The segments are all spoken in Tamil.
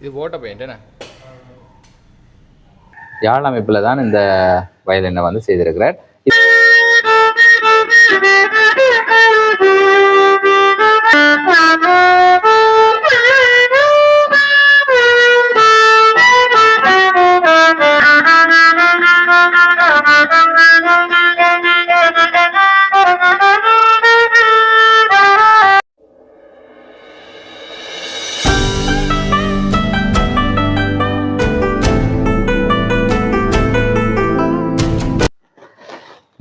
இது ஓட்ட பெயிண்ட் என்ன? யாழ் அமைப்பில் தான் இந்த வயலினை வந்து செய்திருக்கிறார்.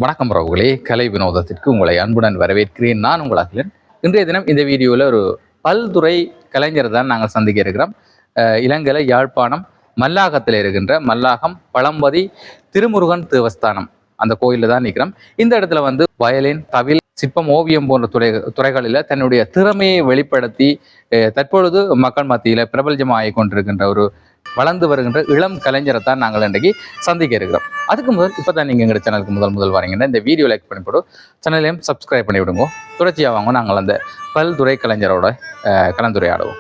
வணக்கம் பிரபுகளே கலை வினோதத்திற்கு உங்களை அன்புடன் வரவேற்கிறேன். நான் உங்கள் அகிலன். இன்றைய தினம் இந்த வீடியோவில் ஒரு பல்துறை கலைஞர் தான் நாங்கள் சந்திக்க இருக்கிறோம். இலங்கையில் யாழ்ப்பாணம் மல்லாகத்தில் இருக்கின்ற மல்லாகம் பழம்பதி திருமுருகன் தேவஸ்தானம் அந்த கோயிலில் தான் நிற்கிறோம். இந்த இடத்துல வந்து வயலின் தவில் சிற்பம் ஓவியம் போன்ற துறை துறைகளில் தன்னுடைய திறமையை வெளிப்படுத்தி தற்பொழுது மக்கள் மத்தியில் பிரபலஜமாகி கொண்டிருக்கின்ற ஒரு வளர்ந்து வருகின்ற இளம் கலைஞரை தான் நாங்கள் இன்றைக்கு சந்திக்க இருக்கிறோம். அதுக்கு முதல் இப்போ தான் நீங்கள் எங்கள் சேனலுக்கு முதல் முதல் வரீங்கன்னா இந்த வீடியோ லைக் பண்ணி போட்டு சேனலையும் சப்ஸ்கிரைப் பண்ணி விடுங்க. தொடர்ச்சியாக வாங்க நாங்கள் அந்த பல்துறை கலைஞரோட அஹ், கலந்துரையாடுவோம்.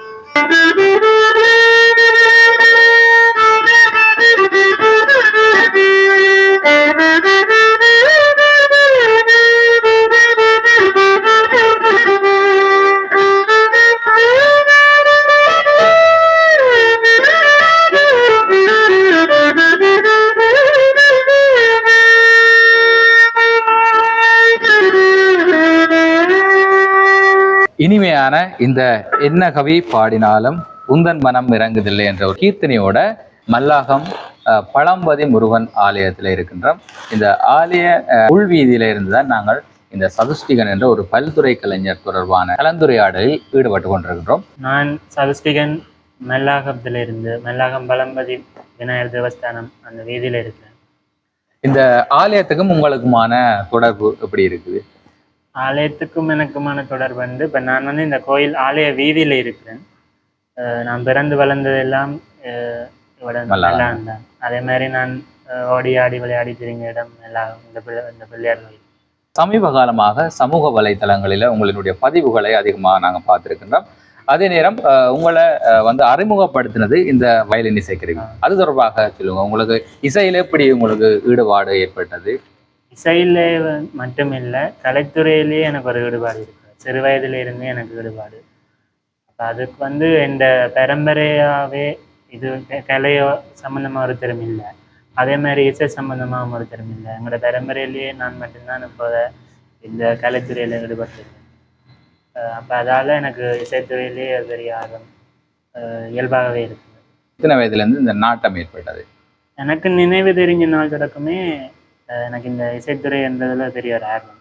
இனிமையான இந்த என்ன கவி பாடினாலும் உந்தன் மனம் இறங்குதில்லை என்ற ஒரு கீர்த்தனையோட மல்லாகம் பழம்பதி முருகன் ஆலயத்தில் இருக்கின்றோம் இந்த ஆலய உள்வீதியில இருந்து தான் நாங்கள் இந்த சதுஷ்டிகன் என்ற ஒரு பல்துறை கலைஞர் தொடர்பான கலந்துரையாடலில் ஈடுபட்டு கொண்டிருக்கின்றோம். நான் சதுஷ்டிகன் மெல்லாகத்தில் இருந்து மெல்லாகம் பலம்பதி விநாயகர் தேவஸ்தானம் அந்த வீதியில இருக்கிறேன். இந்த ஆலயத்துக்கும் உங்களுக்குமான தொடர்பு எப்படி இருக்குது? ஆலயத்துக்கும் எனக்குமான தொடர்பு வந்து இப்போ நான் வந்து இந்த கோயில் ஆலய வீதியில இருக்கிறேன். நான் பிறந்து வளர்ந்ததெல்லாம். மெல்லாகம் தான் அதே மாதிரி நான் ஓடி ஆடி விளையாடி திரிந்த இடம் மெல்லாகம் இந்த பிள்ளை இந்த பிள்ளையார் கோயில். சமீப காலமாக சமூக வலைத்தளங்களில் உங்களுடைய பதிவுகளை அதிகமாக நாங்கள் பார்த்துருக்கின்றோம். அதே நேரம் உங்களை வந்து அறிமுகப்படுத்தினது இந்த வயலின் இசைக்கருவி. அது தொடர்பாக சொல்லுங்க. உங்களுக்கு இசையில எப்படி உங்களுக்கு ஈடுபாடு ஏற்பட்டது? இசையில மட்டும் இல்லை கலைத்துறையிலேயே எனக்கு ஒரு ஈடுபாடு இருக்கு. சிறு வயதுல இருந்தே எனக்கு ஈடுபாடு அப்ப அதுக்கு வந்து இந்த பரம்பரையாவே இது கலையோ சம்பந்தமா ஒரு திறமை இல்லை. அதே மாதிரி இசை சம்பந்தமாக ஒரு திறமை இல்லை. எங்களோட பரம்பரையிலேயே நான் மட்டும்தான் இப்போ இந்த கலைத்துறையில ஈடுபட்டிருக்கேன் அப்ப அதால எனக்கு இசைத்துறையிலேயே ஒரு பெரிய ஆர்வம் இயல்பாகவே இருக்குது இத்தனை வயதுலேருந்து இந்த நாட்டம் ஏற்பட்டது எனக்கு நினைவு தெரிஞ்ச நாள் தொடக்கமே எனக்கு இந்த இசைத்துறை என்றதுல பெரிய ஒரு ஆர்வம்.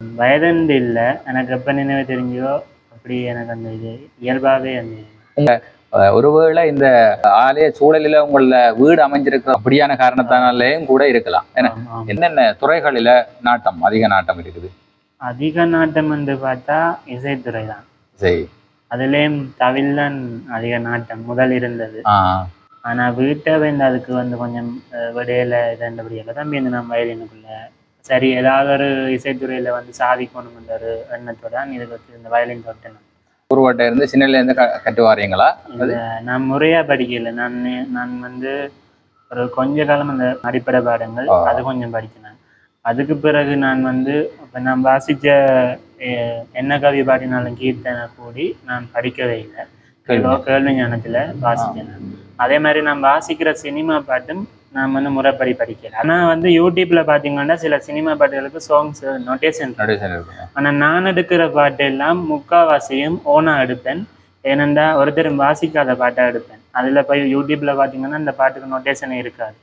வயதுண்டு இல்லை. எனக்கு எப்போ நினைவு தெரிஞ்சோ அப்படி எனக்கு அந்த இது இயல்பாகவே அந்த ஒருவேளை இந்த ஆலய சூழலில் உங்கள வீடு அமைஞ்சிருக்கிற அப்படியான காரணத்தினாலேயும் கூட இருக்கலாம். என்னென்ன துறைகளில நாட்டம் அதிக நாட்டம் இருக்குது? அதிக நாட்டம் வந்து பார்த்தா இசைத்துறை தான். சரி அதுலேயும் தவில் தான் அதிக நாட்டம் முதல் இருந்தது. ஆஹ் ஆனா வீட்டை வந்து அதுக்கு வந்து கொஞ்சம் விடையில இதண்டபடியால தான் வந்து நம்ம வயலினுக்குள்ள. சரி ஏதாவது ஒரு இசைத்துறையில வந்து சாதிக்கணும்ன்ற ஒரு எண்ணத்தோட தான் இதுக்கு வந்து இந்த வயலின் தொட்டேன் உருவாட்ட இருந்து சின்னல இருந்து க- கட்டு வாரீங்களா இல்ல, நான் முறையா படிக்கல. நான் நான் வந்து ஒரு கொஞ்ச காலம் அந்த அடிப்படை பாடங்கள். அது கொஞ்சம் படிக்கிறேன் அதுக்கு பிறகு நான் வந்து இப்போ நான் வாசிச்ச அஹ், என்ன கவி பாடினாலும் கீர்த்தனை கூடி நான் படிக்கவே இல்லை. கேள்வி. ஞானத்துல நான். அதே மாதிரி நான் வாசிக்கிற சினிமா பாட்டும் நான் வந்து முறைப்படி படிக்கல ஆனா வந்து யூடியூப்ல பாத்தீங்கன்னா சில சினிமா பாட்டுகளுக்கு சாங்ஸ் நோட்டேஷன் நடுவேசன் இருக்குங்க ஆனா நான் எடுக்கிற பாட்டு எல்லாம் முக்காவாசியும் ஓனா எடுப்பேன். ஏனென்றா ஒருத்தரும் வாசிக்காத பாட்டா எடுப்பேன். அதுல போய் யூடியூப்ல பாத்தீங்கன்னா அந்த பாட்டுக்கு நோட்டேஷனே இருக்காது.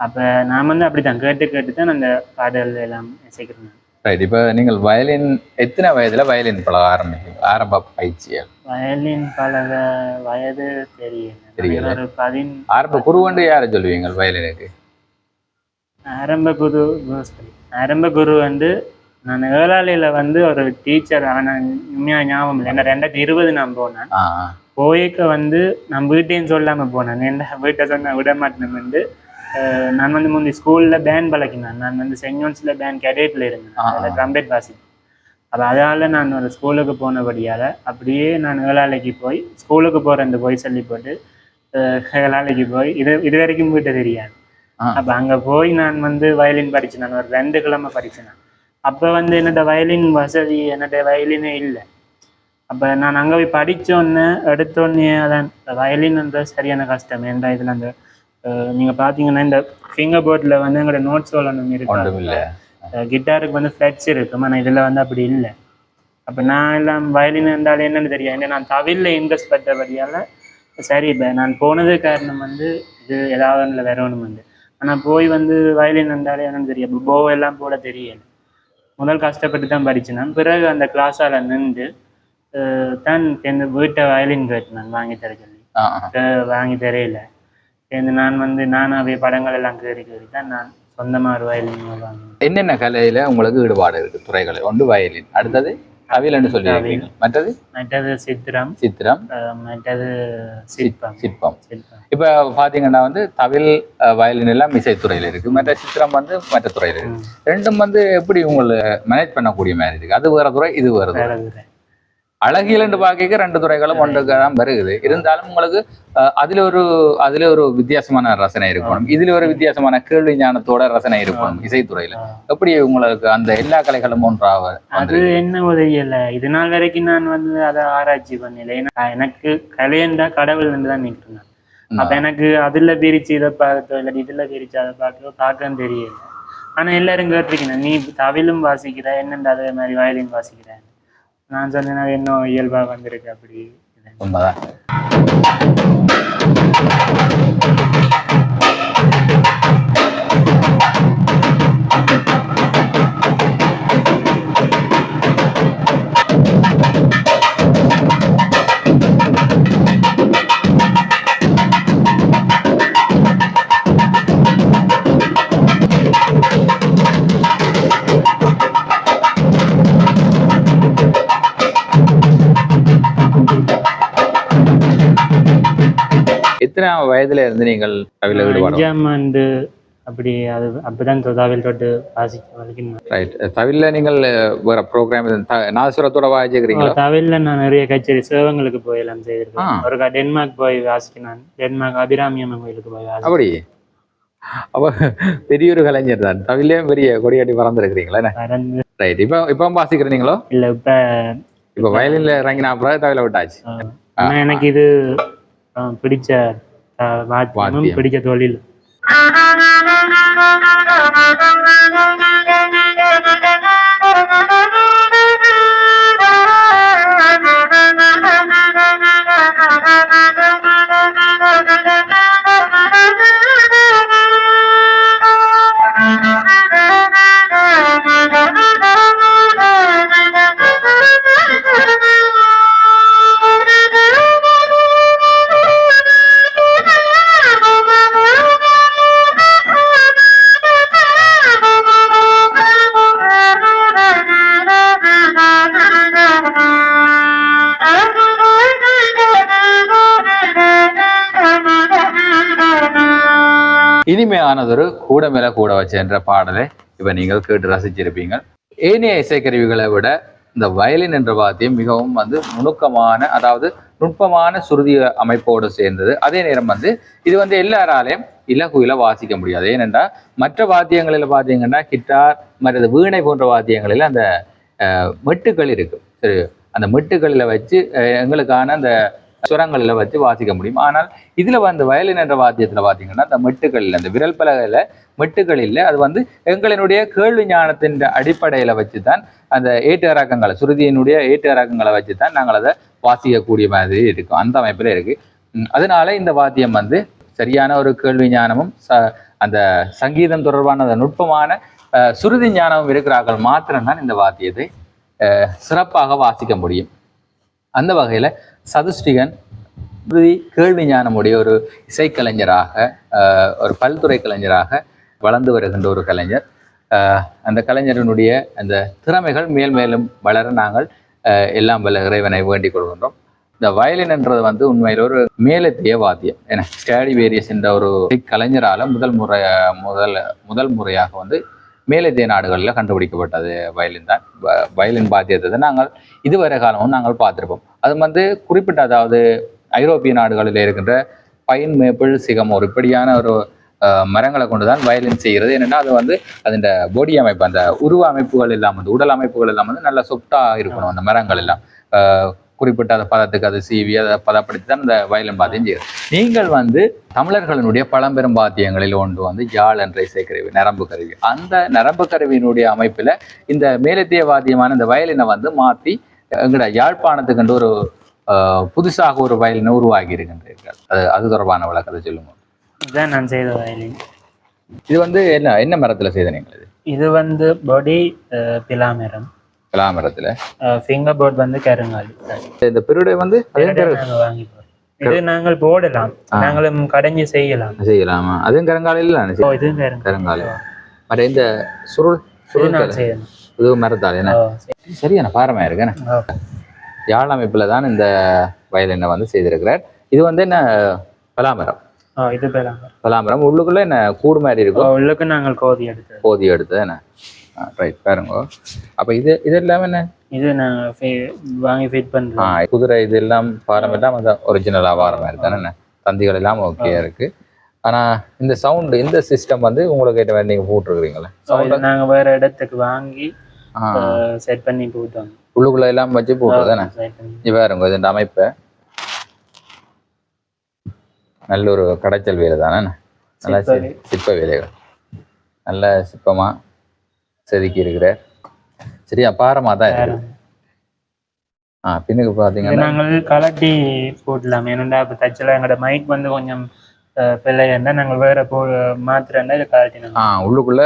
அப்ப நான் வந்து அப்படித்தான் கேட்டு கேட்டு தான் அந்த பாடல் எல்லாம் இசைக்கிறேன் ரைட் இப்போ நீங்கள் வயலின் எத்தனை வயதுல வயலின் பழக ஆரம்பிச்சீங்க ஆரம்ப பயிற்சியல் வயலின் பழக வயது தெரியல. தெரியல. ஆரம்ப குருவண்டு யாரை சொல்லுவீங்க வயலினுக்கு? ஆரம்ப குரு. ஆரம்ப குரு வந்து நான் ஏழாலையில வந்து ஒரு டீச்சர் ஆனா உண்மையா ஞாபகம் இல்லை. என்ன ரெண்டாயிரத்தி இருபது நான் போனேன். போய்க்க வந்து நான் வீட்டையும் சொல்லாம போனேன். என்ன வீட்டை சொன்ன விட மாட்டேன். வந்து அஹ், நான் வந்து முந்தி ஸ்கூல்ல பேண்ட் பழக்கினேன் நான் வந்து சென்ட் ஜோன்ஸ்ல பேண்ட் கேடேட்ல இருந்தேன். அதில் ட்ரம்பெட் வாசி. அப்போ அதனால நான் ஒரு ஸ்கூலுக்கு போனபடியால அப்படியே நான் ஏழாலைக்கு போய் ஸ்கூலுக்கு போகிறேன் போய் சொல்லி போட்டு வேலைக்கு போய் இது இது வரைக்கும் வீட்டை தெரியாது. அப்ப அங்க போய் நான் வந்து வயலின் படிச்சேன். நான் ஒரு ரெண்டு கிழமை நான். அப்ப வந்து என்னோட வயலின் வசதி என்னோட வயலினே இல்லை. அப்ப நான் அங்க போய் படிச்சோன்னே எடுத்தோடனே அதான் வயலின்ன்ற சரியான கஷ்டம். ஏன்டா இதுல அந்த நீங்க பாத்தீங்கன்னா இந்த ஃபிங்கர் போர்ட்ல வந்து எங்களோட நோட்ஸ் சொல்லணும் ஒன்றும் இருக்கு. இல்லை. கிட்டாருக்கு வந்து ஃப்ளெட்ஸ் இருக்கும் ஆனால் இதில் வந்து அப்படி இல்லை. அப்போ நான் எல்லாம் வயலின் இருந்தாலும் என்னன்னு தெரியும் ஏன்னா நான் தவிலில் இன்ட்ரெஸ்ட் பட்டபடியால் சரி இப்போ நான் போனது காரணம் வந்து இது ஏதாவது வரணும் வந்து. ஆனால் போய் வந்து வயலின் இருந்தாலே என்னன்னு தெரியும் இப்போ எல்லாம் போட தெரியல. முதல் கஷ்டப்பட்டு தான் படிச்சேன். நான் பிறகு அந்த கிளாஸால் நின்று தான் என் வீட்டை வயலின் கேட்டு நான் வாங்கி தர சொல்லி. வாங்கி தரையில சேர்ந்து நான் வந்து நானாவே படங்கள் எல்லாம் கேறி கேறி தான் நான் சொந்தமாக ஒரு வயலின் என்னென்ன கலையில உங்களுக்கு ஈடுபாடு இருக்கு? துறைகள். ஒன்று வயலின் அடுத்தது தவில்னு சொல்லி. மற்றது? மற்றது சித்திரம் சித்திரம் மற்றது சிற்பம். சிற்பம். இப்ப பாத்தீங்கன்னா வந்து தவில் வயலின் எல்லாம் இசைத்துறையில இருக்கு. மற்ற சித்திரம் வந்து மற்ற துறையில இருக்கு. ரெண்டும் வந்து எப்படி உங்களை மேனேஜ் பண்ணக்கூடிய மாதிரி இருக்கு? அது வேற துறை இது வேற துறை. வேற வேற. அழகியல் பார்க்க ரெண்டு துறைகளும் ஒன்றுக்கு தான் வருகுது. இருந்தாலும் உங்களுக்கு அஹ், அதுல ஒரு அதுல ஒரு வித்தியாசமான ரசனை இருக்கணும். இதுல ஒரு வித்தியாசமான கேள்வி ஞானத்தோட ரசனை இருக்கணும் இசைத்துறையில. எப்படி உங்களுக்கு அந்த எல்லா கலைகளும் ஒன்றாக அது? என்ன உதவியல்ல. இது நாள் வரைக்கும் நான் வந்து அதை ஆராய்ச்சி பண்ணல. ஏன்னா எனக்கு கலையண்டா கடவுள் தான் நிற்கிறேன் அப்ப எனக்கு அதுல பிரிச்சு இதை பார்த்தோ இல்லாட்டி இதுல பிரிச்சு அதை பார்க்கோ பார்க்க தெரியல. ஆனா எல்லாரும் கேட்டிருக்கேன் நீ தவிலும் வாசிக்கிற என்னண்டா அதே மாதிரி வயலின் வாசிக்கிற? நான் சொன்னேன் இன்னும் என்ன இயல்பா வந்திருக்கு அப்படி. உண்மைதான். எத்தனை வயதுல இருந்து நீங்கள் தவில ஈடுபாடு அஞ்சாம் ஆண்டு அப்படி அது அப்படிதான் தவில் தொட்டு வாசிக்க ரைட் தவில நீங்கள் வேற ப்ரோக்ராம் நாதஸ்வரத்தோட வாசிக்கிறீங்களா? தவில்ல நான் நிறைய கச்சேரி சேவங்களுக்கு போய் எல்லாம் செய்திருக்கேன். ஒருக்கா டென்மார்க் போய் வாசிக்கினான் டென்மார்க் அபிராமி அம்மன் கோயிலுக்கு போய் அப்படி? அப்ப பெரிய ஒரு கலைஞர் தான். தவிலையும் பெரிய கொடியாட்டி பறந்துருக்கிறீங்களா பறந்து. ரைட் இப்போ இப்போ வாசிக்கிறீங்களோ? இல்ல இப்ப இப்போ வயலின்ல இறங்கினா அப்புறம் தவில விட்டாச்சு. எனக்கு இது பிடிச்ச. பிடிச்ச தொழில் இனிமையானதொரு கூட மேல கூட வச்சு என்ற பாடலை இப்ப நீங்கள் கேட்டு ரசிச்சிருப்பீங்க. ஏனைய இசைக்கருவிகளை விட இந்த வயலின் என்ற வாத்தியம் மிகவும் வந்து நுணுக்கமான அதாவது நுட்பமான சுருதி அமைப்போடு சேர்ந்தது. அதே நேரம் வந்து இது வந்து எல்லாராலையும் இலகுயில வாசிக்க முடியாது. ஏனென்றால் மற்ற வாத்தியங்களில் பார்த்தீங்கன்னா கிட்டார் மற்றது வீணை போன்ற வாத்தியங்களில் அந்த மெட்டுக்கள் இருக்கு. சரி அந்த மெட்டுக்களில் வச்சு எங்களுக்கான அந்த சுரங்களில் வச்சு வாசிக்க முடியும். ஆனால் இதில் வந்து வயலின் என்ற வாத்தியத்தில் பார்த்தீங்கன்னா அந்த மெட்டுகளில் அந்த விரல் பலகையில் மெட்டுகள் இல்லை. அது வந்து எங்களினுடைய கேள்வி ஞானத்தின் அடிப்படையில வச்சு தான் அந்த ஏட்டு இறக்கங்களை சுருதியினுடைய ஏட்டு இறக்கங்களை வச்சு தான் நாங்கள் அதை வாசிக்கக்கூடிய மாதிரி இருக்கும். அந்த அமைப்பில் இருக்கு. அதனால இந்த வாத்தியம் வந்து சரியான ஒரு கேள்வி ஞானமும் ச அந்த சங்கீதம் தொடர்பான அந்த நுட்பமான சுருதி ஞானமும் இருக்கிறார்கள். மாத்திரம்தான் இந்த வாத்தியத்தை சிறப்பாக வாசிக்க முடியும். அந்த வகையில் சதுஷ்டிகன் சுருதி கேள்வி ஞானமுடைய ஒரு இசைக்கலைஞராக ஒரு பல்துறை கலைஞராக வளர்ந்து வருகின்ற ஒரு கலைஞர். அந்த கலைஞரினுடைய அந்த திறமைகள் மேல் மேலும் வளர நாங்கள் எல்லாம் வல்ல இறைவனை வேண்டிக் கொள்கின்றோம். இந்த வயலின் என்றது வந்து உண்மையில் ஒரு மேலத்திய வாத்தியம் ஏன்னா ஸ்டாடி வேரியஸ் என்ற ஒரு கலைஞரால் முதல் முறை முதல் முதல் முறையாக வந்து மேலத்திய நாடுகளில் கண்டுபிடிக்கப்பட்டது வயலின் தான். வ- வயலின் பாத்தியத்தை தான் நாங்கள் இதுவரை காலமும் நாங்கள் பார்த்துருப்போம். அது வந்து குறிப்பிட்ட அதாவது ஐரோப்பிய நாடுகளில் இருக்கின்ற பைன் மேப்பிள் சிகமோர் இப்படியான ஒரு மரங்களை கொண்டு தான் வயலின் செய்கிறது. என்னென்னா அது வந்து அதன் பொடி அமைப்பு அந்த உருவ அமைப்புகள் எல்லாம் வந்து உடல் அமைப்புகள் எல்லாம் வந்து நல்லா சொப்டாக இருக்கணும் அந்த மரங்கள் எல்லாம். குறிப்பிட்ட அந்த பதத்துக்கு அது சீவி அதை பதப்படுத்தி தான் இந்த வயலின் பாத்தியம் செய்யுது நீங்கள் வந்து தமிழர்களினுடைய பழம்பெரும் பாத்தியங்களில் ஒன்று வந்து யாழ் என்ற இசைக்கருவி நரம்பு கருவி. அந்த நரம்பு கருவியினுடைய அமைப்பில் இந்த மேலத்திய வாத்தியமான இந்த வயலினை வந்து மாற்றி எங்கட யாழ்ப்பாணத்துக்கு ஒரு புதுசாக ஒரு வயலினை உருவாகி இருக்கின்றீர்கள். அது அது தொடர்பான விளக்கத்தை சொல்லுங்க இதுதான் நான் செய்த வயலின். இது வந்து என்ன என்ன மரத்துல செய்த நீங்கள் இது? இது வந்து பொடி பிலாமரம் கலாமரத்துல ஃபிங்கர் போர்ட் வந்து கருங்காலி. இந்த பெருடை வந்து இது நாங்கள் போடலாம். நாங்களும் கடைஞ்சி செய்யலாம். செய்யலாமா? அதுவும் கருங்காலையில் தானே ஓ இது கருங்காலி. மற்ற இந்த சுருள் சுருள் நான் செய்யணும். இது மரத்தால் என்ன. சரியான பாரமா இருக்குண்ணே ஓ, யாழ் அமைப்புல தான் இந்த வயலினை வந்து செய்திருக்கிறார். இது வந்து என்ன பலாமரம்? இது பிலாமரம். பலாமரம். உள்ளுக்குள்ள என்ன கூடு மாதிரி இருக்கும்? உள்ளுக்கு நாங்கள் கோதி எடுத்தது. போதி எடுத்தது என்ன? ரைட் பாருங்க. அப்ப இது இது எல்லாமே என்ன? இது நாங்கள் fi- வாங்கி ஃபிட் ஆ, பண்ணுறோம் குதிரை இது எல்லாம் பாரம் எல்லாம் அந்த ஒரிஜினலாக வார மாதிரி தானே என்ன? தந்திகள் எல்லாம் ஓகே இருக்கு. ஆனா இந்த சவுண்டு இந்த சிஸ்டம் வந்து உங்களுக்கு ஏற்ற மாதிரி நீங்க போட்டிருக்கிறீங்களே? நாங்கள் வேற இடத்துக்கு வாங்கி செட் பண்ணி போட்டோம். உள்ளுக்குள்ள எல்லாம் வச்சு போடுறது தானே? இது பாருங்க இது இந்த அமைப்பு. நல்ல ஒரு கடைச்சல் வேலை தானே நல்லா சிற்ப வேலைகள். நல்ல சிற்பமா? செதுக்கி இருக்கிறார் சரியா பாரமா தான் ஆ பின்னுக்கு பாத்தீங்கன்னா நாங்கள் கலட்டி போடலாம். ஏன்னா இப்போ தச்சில்? எங்களோட மைக் வந்து கொஞ்சம் அஹ், பிள்ளை இருந்தால் நாங்கள் வேற போ மாத்திரன்னா இதை கலட்டி ஆ உள்ளுக்குள்ள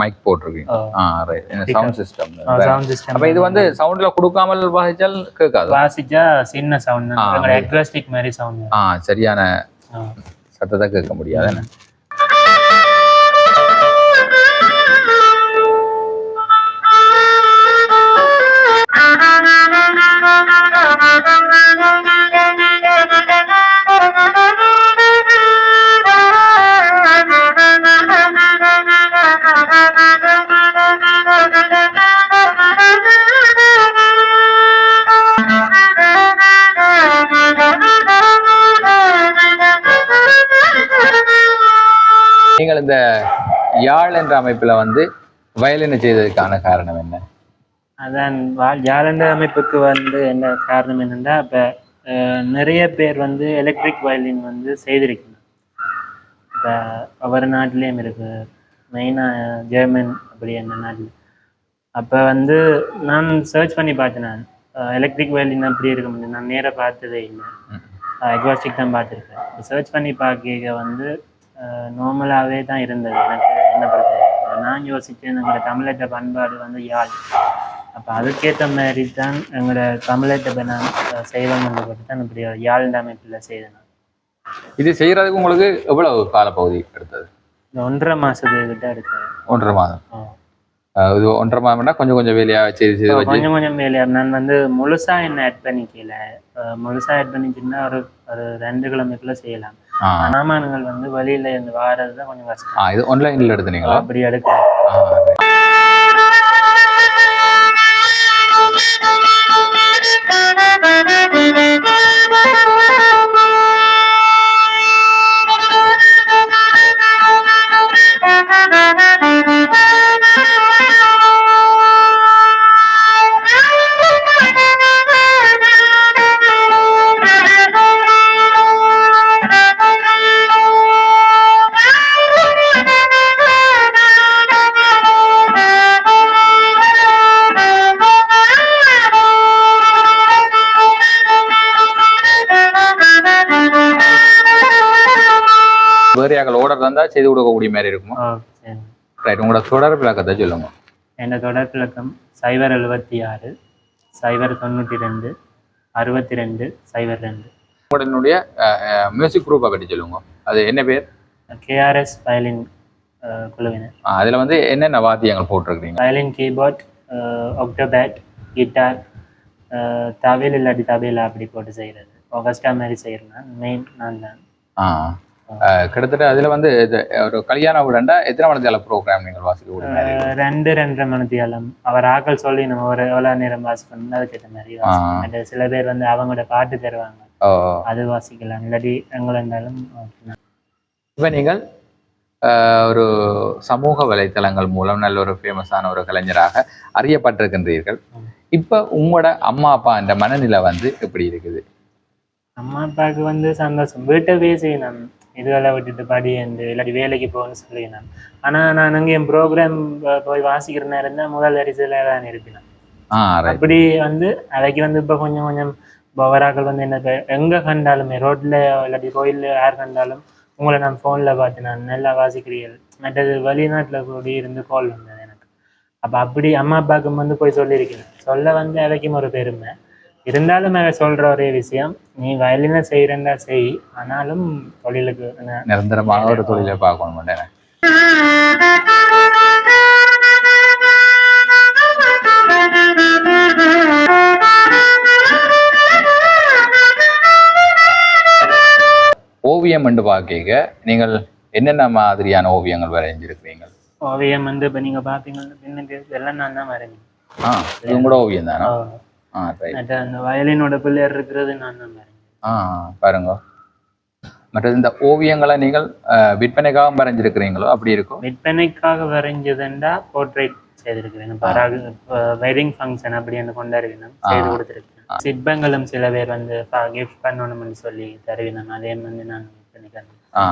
மைக் போட்டிருக்கீங்க. ஆ right sound system sound system அப்ப இது வந்து சவுண்ட்ல கொடுக்காமல் வாசிச்சால் கேட்காது? வாசிச்சா சின்ன சவுண்ட் தான். மாதிரி சவுண்ட் ஆ சரியான சத்தத்தை கேட்க முடியாது. யாழ் என்ற அமைப்புல வந்து வயலின் செய்ததுக்கான காரணம் என்ன? அதான் யாழ் என்ற அமைப்புக்கு வந்து என்ன காரணம் என்னன்னா இப்போ நிறைய பேர் வந்து எலக்ட்ரிக் வயலின் வந்து செய்திருக்கணும். இப்போ அவர் நாட்டிலேயும் இருக்கு. மெயினாக ஜெர்மன் அப்படி அந்த நாட்டில். அப்போ வந்து நான் சர்ச் பண்ணி பார்த்தேன் நான். எலக்ட்ரிக் வயலின் அப்படி இருக்க முடியும். நான் நேராக பார்த்ததே இல்லை. எக்வாஸ்டிக் தான் பார்த்துருக்கேன். சர்ச் பண்ணி பார்க்க வந்து நார்மலாகவே தான் இருந்தது. எனக்கு என்ன பொறுத்த நான் யோசித்தேன் எங்களோட தமிழக பண்பாடு வந்து யாழ். அப்போ அதுக்கேற்ற மாதிரி தான் எங்களோட இப்போ நான் செய்வாங்க போட்டு தான் இப்படி ஒரு யாழ் அமைப்பில் செய்தேன். இது செய்யறதுக்கு உங்களுக்கு எவ்வளவு காலப்பகுதி எடுத்தது? ஒன்றரை மாதத்துக்கிட்ட எடுத்தேன் ஒன்றரை மாதம். ஆ. இது ஒன்றரை மாதம்னா கொஞ்சம் கொஞ்சம் வேலையா செய்து செய்து கொஞ்சம் கொஞ்சம் வேலையா நான் வந்து முழுசா என்ன ஆட் பண்ணிக்கல. முழுசா ஆட் பண்ணிச்சுன்னா ஒரு ஒரு ரெண்டு கிலோமீட்டர்ல செய்யலாம். ஆ. சாமான்கள் வந்து வெளியில இருந்து வாரது தான் கொஞ்சம் கஷ்டம். இது ஆன்லைன்ல எடுத்தீங்களா அப்படி எடுக்கிறேன் தந்தா செய்து கொடுக்கக்கூடிய மாதிரி இருக்குமா? ரைட் உங்களோட தொடர் விளக்கத்தை சொல்லுங்க. என் தொடர் விளக்கம் சைபர் எழுபத்தி ஆறு சைபர் தொண்ணூற்றி ரெண்டு அறுபத்தி ரெண்டு சைபர் ரெண்டு. உங்களுடைய மியூசிக் குரூப்பை பற்றி சொல்லுங்க. அது என்ன பேர்? கேஆர்எஸ் வயலின் குழுவினர். அதுல வந்து என்னென்ன வாத்தியங்கள் போட்டிருக்கிறீங்க? வயலின் கீபோர்ட் ஒக்டோபேட் கிட்டார் தவில் இல்லாட்டி தபேலா அப்படி போட்டு செய்கிறது ஆகஸ்டா மாதிரி செய்கிறேன் மெயின் நான் தான் கிட்டத்தட்ட அதுல வந்து இது ஒரு கல்யாண விடண்டா எத்தனை மணித்தால ப்ரோக்ராம் நீங்கள் அஹ், ரெண்டு ரெண்டரை மணித்தியாலம். அவர் ஆக்கள் சொல்லி நம்ம ஒரு எவ்வளோ நேரம் வாசிக்கணும் அதுக்கேற்ற மாதிரி சில பேர் வந்து அவங்களோட பாட்டு தருவாங்க. அது வாசிக்கலாம். இல்லாட்டி எங்கே இருந்தாலும். இப்போ நீங்கள் ஒரு சமூக வலைத்தளங்கள் மூலம் நல்ல ஒரு ஃபேமஸான ஒரு கலைஞராக அறியப்பட்டிருக்கின்றீர்கள். இப்போ உங்களோட அம்மா அப்பா அந்த மனநிலை வந்து எப்படி இருக்குது? அம்மா அப்பாவுக்கு வந்து சந்தோஷம். வீட்டை பேசினேன் இதுவெல்லாம் விட்டுட்டு படி என்று இல்லாட்டி வேலைக்கு போகணும்னு சொல்லினேன் ஆனால் நான் அங்கே என் ப்ரோக்ராம் போய் வாசிக்கிற நேரம் தான் முதல் வரிசையில் தான் இருப்பினேன் அப்படி வந்து அவைக்கு வந்து இப்போ கொஞ்சம் கொஞ்சம் பவராக்கள் வந்து என்ன எங்க கண்டாலுமே ரோட்ல இல்லாட்டி கோயில்ல யார் கண்டாலும் உங்களை நான் ஃபோன்ல பார்த்து நான் நல்லா வாசிக்கிறீர்கள். மற்றது வெளிநாட்டுல கூடி இருந்து கால் வந்தது எனக்கு. அப்ப அப்படி அம்மா அப்பாவுக்கும் வந்து போய் சொல்லியிருக்கேன். சொல்ல வந்து அவைக்கும் ஒரு பெருமை. இருந்தாலும் அவ சொல்ற ஒரே விஷயம் நீ வயலின செய்யறா செய். ஆனாலும் தொழிலுக்கு நிரந்தரமாக ஒரு தொழிலை பார்க்கணும் ஓவியம் என்று பார்க்க நீங்கள் என்னென்ன மாதிரியான ஓவியங்கள் வரைஞ்சிருக்கிறீங்க ஓவியம் வந்து இப்ப நீங்க பாத்தீங்கன்னா பின்னுக்கு எல்லாம் நான் தான் வரைஞ்சேன். ஆ இது உங்களோட ஓவியம் தானே? ஆ ரைட் மற்ற அந்த வயலினோட பிள்ளையர் இருக்கிறது நான் தான் வரைஞ்சேன் ஆ பாருங்க. மற்றது இந்த ஓவியங்களை நீங்கள் விற்பனைக்காக வரைஞ்சிருக்கிறீங்களோ? அப்படி இருக்கும் விற்பனைக்காக வரைஞ்சதுண்டா போர்ட்ரேட் செய்திருக்கிறேன். பராகு வெட்டிங் ஃபங்க்ஷன் அப்படின்னு கொண்டாடுவினோம் செய்து ஆ. கொடுத்துருக்கேன். சிற்பங்களும் சில பேர் வந்து கிஃப்ட் பண்ணணும்னு சொல்லி தருவினோம் அதே வந்து நான் விற்பனைக்காக.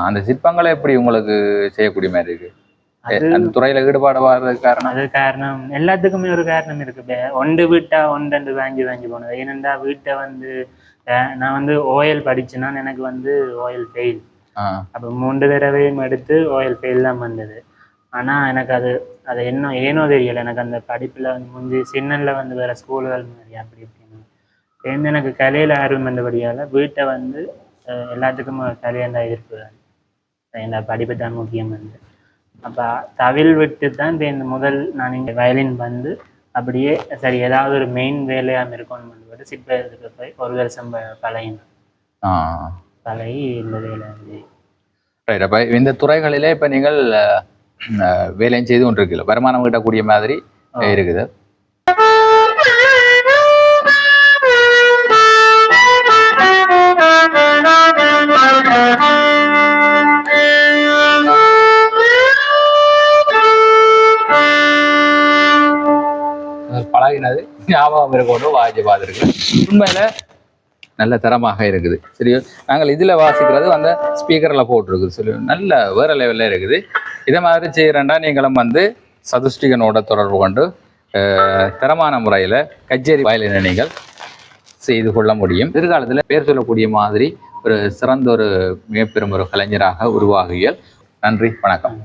அந்த சிற்பங்களை எப்படி உங்களுக்கு செய்யக்கூடிய மாதிரி இருக்கு? அந்த துறையில ஈடுபாடு காரணம்? அது காரணம். எல்லாத்துக்குமே ஒரு காரணம் இருக்கு. ஒன்று வீட்டா ஒன்று வாங்கி வாங்கி போனது. ஏனென்றா வீட்டை வந்து நான் வந்து ஓயல் படிச்சேன்னா எனக்கு வந்து ஓயல் ஃபெயில் அப்போ மூன்று தடவையும் எடுத்து ஓயல் ஃபெயில் தான் வந்தது. ஆனால் எனக்கு அது அது என்ன ஏனோ தெரியல. எனக்கு அந்த படிப்பில் வந்து முந்தி சின்னல்ல வந்து வேற ஸ்கூல்கள் மாதிரி அப்படி இப்படின்னு. சேர்ந்து எனக்கு கலையில் ஆர்வம் வந்தபடியால் வீட்டை வந்து எல்லாத்துக்கும் கலையாண்டா எதிர்ப்பு இந்த படிப்பு தான் முக்கியம் வந்து. அப்போ தவில் விட்டு தான் இப்ப இந்த முதல் நான் இங்கே வயலின் வந்து அப்படியே சரி ஏதாவது ஒரு மெயின் வேலையாக இருக்கணும் வந்து சிற்பத்துக்கு போய் ஒரு வருஷம் ப- பழகினேன். ஆ. பழகி இந்த வேலை வந்து. ரைட் அப்ப இந்த துறைகளிலே இப்ப நீங்கள் வேலையும் செய்து கொண்டிருக்கீங்க வருமானம் கிட்டக்கூடிய மாதிரி. இருக்குது. ஞாபகம் இருக்கணும் வாஜி பார்த்துருக்கு உண்மையில நல்ல தரமாக இருக்குது. சரி நாங்கள் இதில் வாசிக்கிறது அந்த ஸ்பீக்கரில் போட்டிருக்குது. சொல்லி நல்ல வேற லெவலில் இருக்குது. இதை மாதிரி செய்கிறேன்டா நீங்களும் வந்து சதுஷ்டிகனோட தொடர்பு கொண்டு தரமான முறையில் கச்சேரி வயலினை நீங்கள் செய்து கொள்ள முடியும். எதிர்காலத்தில் பேர் சொல்லக்கூடிய மாதிரி ஒரு சிறந்த ஒரு மிகப்பெரும் ஒரு கலைஞராக உருவாகுங்கள் நன்றி வணக்கம்.